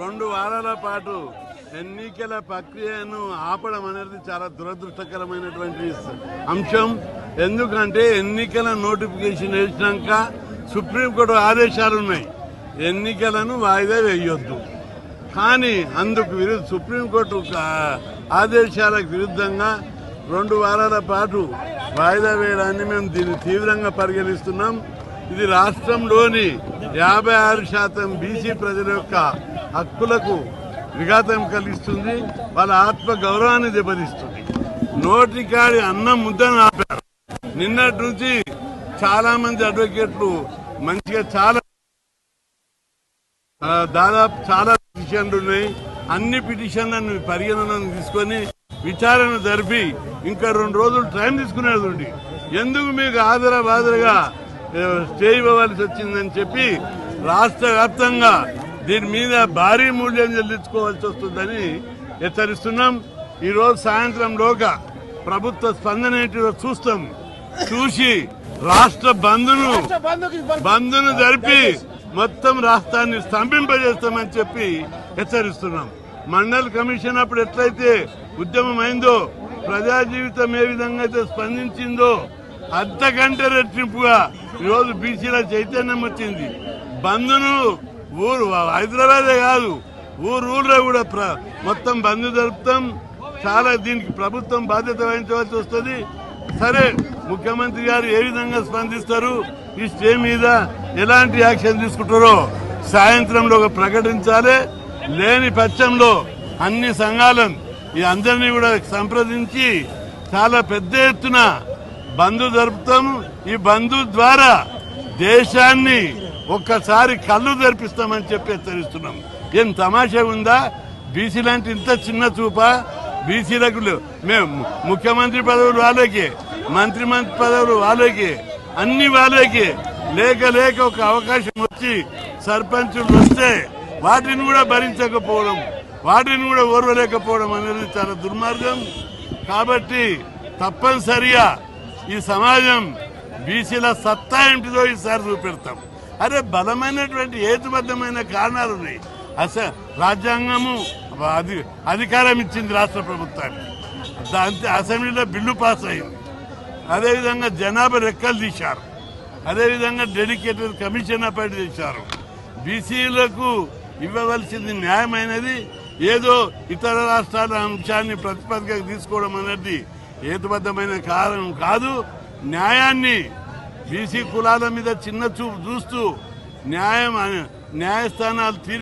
రెండు వారాల పాటు ఎన్నికల ప్రక్రియను ఆపడం అనేది చాలా దురదృష్టకరమైనటువంటి అంశం. ఎందుకంటే ఎన్నికల నోటిఫికేషన్ వేసినాక సుప్రీంకోర్టు ఆదేశాలు ఉన్నాయి. ఎన్నికలను వాయిదా వేయొద్దు. కానీ అందుకు విరుద్ధ సుప్రీంకోర్టు ఆదేశాలకు విరుద్ధంగా రెండు వారాల పాటు వాయిదా వేయడాన్ని మేము దీన్ని తీవ్రంగా పరిగణిస్తున్నాం. ఇది రాష్ట్రంలోని యాభై ఆరు శాతం బీసీ ప్రజల యొక్క హక్కులకు విఘాతం కలిగిస్తుంది వాళ్ళ ఆత్మ గౌరవాన్ని దెబ్బతీస్తుంది. నోటికాడి అన్నం ముద్దను ఆపారు నిన్నటి నుంచి చాలా మంది అడ్వకేట్లు మంచిగా చాలా దాదాపు చాలా పిటిషన్లు ఉన్నాయి. అన్ని పిటిషన్లను పరిగణనలోకి తీసుకొని విచారణ జరిపి ఇంకా రెండు రోజులు టైం తీసుకునేది ఎందుకు మీకు ఆదర బాదరగా ఇవ్వవలసి వచ్చిందని చెప్పి రాష్ట్ర వ్యాప్తంగా దీని మీద భారీ మూల్యం చెల్లించుకోవాల్సి వస్తుందని హెచ్చరిస్తున్నాం. ఈరోజు సాయంత్రంలోగా ప్రభుత్వ స్పందన ఏంటిదో చూస్తాం. చూసి రాష్ట్ర బంద్ను బంద్ను జరిపి మొత్తం రాష్ట్రాన్ని స్తంభింపజేస్తామని చెప్పి హెచ్చరిస్తున్నాం. మండల్ కమిషన్ అప్పుడు ఎట్లయితే ఉద్యమం అయిందో ప్రజా జీవితం ఏ విధంగా అయితే స్పందించిందో అంతకంటే రెట్టింపుగా ఈరోజు బీసీల చైతన్యం వచ్చింది. బంద్ను ఊరు హైదరాబాదే కాదు ఊరు ఊర్లో కూడా ప్ర- మొత్తం బంద్ జరుపుతాం. చాలా దీనికి ప్రభుత్వం బాధ్యత వహించవలసి వస్తుంది. సరే ముఖ్యమంత్రి గారు ఏ విధంగా స్పందిస్తారు? ఈ స్టే మీద ఎలాంటి యాక్షన్ తీసుకుంటారో సాయంత్రంలో ఒక ప్రకటించాలి. లేని పక్షంలో అన్ని సంఘాలను ఈ అందరినీ కూడా సంప్రదించి చాలా పెద్ద ఎత్తున బంధు జరుపుతాం. ఈ బంధు ద్వారా దేశాన్ని ఒక్కసారి కళ్ళు జరిపిస్తామని చెప్పి హెచ్చరిస్తున్నాం. ఏం తమాషా ఉందా? బీసీ లాంటి ఇంత చిన్న చూప బీసీలకు మేము ముఖ్యమంత్రి పదవులు వాళ్ళకి మంత్రి మంత్రి పదవులు వాళ్ళకి అన్ని వాళ్ళకి లేక లేక ఒక అవకాశం వచ్చి సర్పంచులు వస్తే వాటిని కూడా భరించకపోవడం వాటిని కూడా ఓర్వలేకపోవడం అనేది చాలా దుర్మార్గం. కాబట్టి తప్పనిసరిగా ఈ సమాజం బీసీల సత్తా ఏంటిదో ఈసారి చూపెడతాం. అరే బలమైనటువంటి హేతుబద్ధమైన కారణాలు ఉన్నాయి. అస రాజ్యాంగము అది అధికారం ఇచ్చింది రాష్ట్ర ప్రభుత్వానికి. దాంతో అసెంబ్లీలో బిల్లు పాస్ అయింది. అదేవిధంగా జనాభా రెక్కలు తీశారు. అదేవిధంగా డెడికేటెడ్ కమిషన్ అపాయింట్ చేశారు. బీసీలకు ఇవ్వవలసింది న్యాయమైనది ఏదో ఇతర రాష్ట్రాల అంశాన్ని ప్రతిపాదికగా తీసుకోవడం అనేది హేతుబద్ధమైన కారణం కాదు. న్యాయాన్ని బీసీ కులాల మీద చిన్న చూపు చూస్తూ న్యాయం న్యాయస్థానాలు తీర్పు